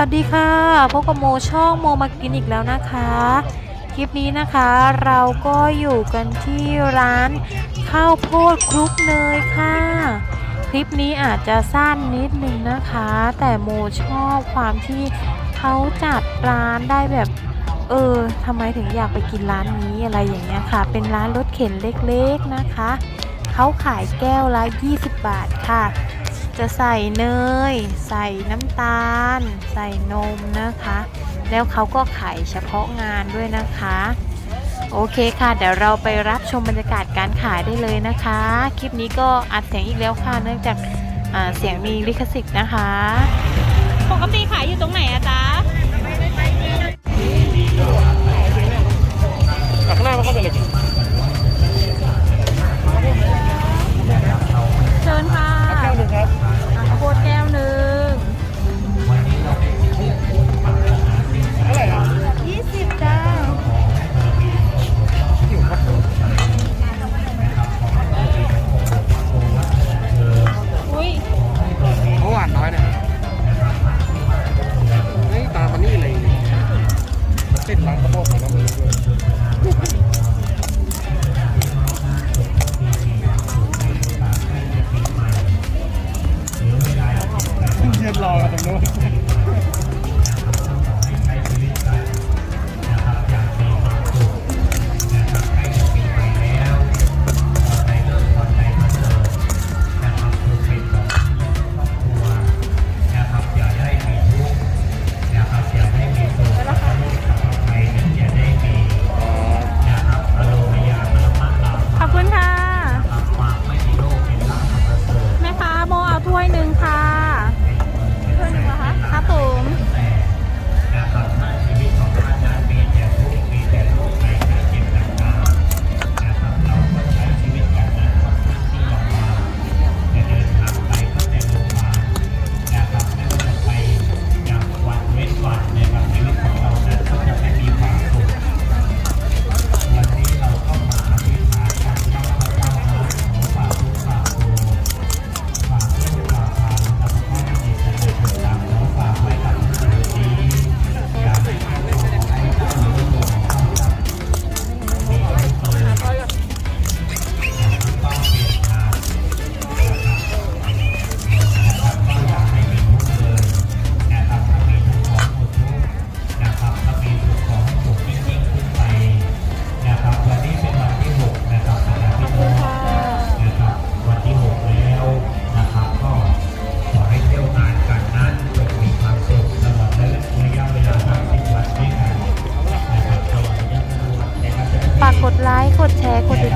วัสดีค่ะพบกับโมช่องโมมากินอีกแล้วนะคะ คลิปนี้นะคะเราก็อยู่กันที่ร้านข้าวโพดคลุกเนยค่ะ คลิปนี้อาจจะสั้นนิดนึงนะคะ แต่โมชอบความที่เขาจัดร้านได้แบบเออทำไมถึงอยากไปกินร้านนี้อะไรอย่างเงี้ยค่ะ เป็นร้านรถเข็นเล็กๆนะคะ เขาขายแก้วละ 20 บาทค่ะ จะใส่เนย ใส่น้ำตาล ใส่นมนะคะ แล้วเขาก็ขายเฉพาะงานด้วยนะคะ โอเคค่ะ เดี๋ยวเราไปรับชมบรรยากาศการขายได้เลยนะคะ คลิปนี้ก็อัดเสียงอีกแล้วค่ะ เนื่องจากอ่าเสียงมีลิขสิทธิ์นะคะ ปกติขายอยู่ตรงไหนอะจ๊ะข้างหน้ามันเข้าไปเลย ค์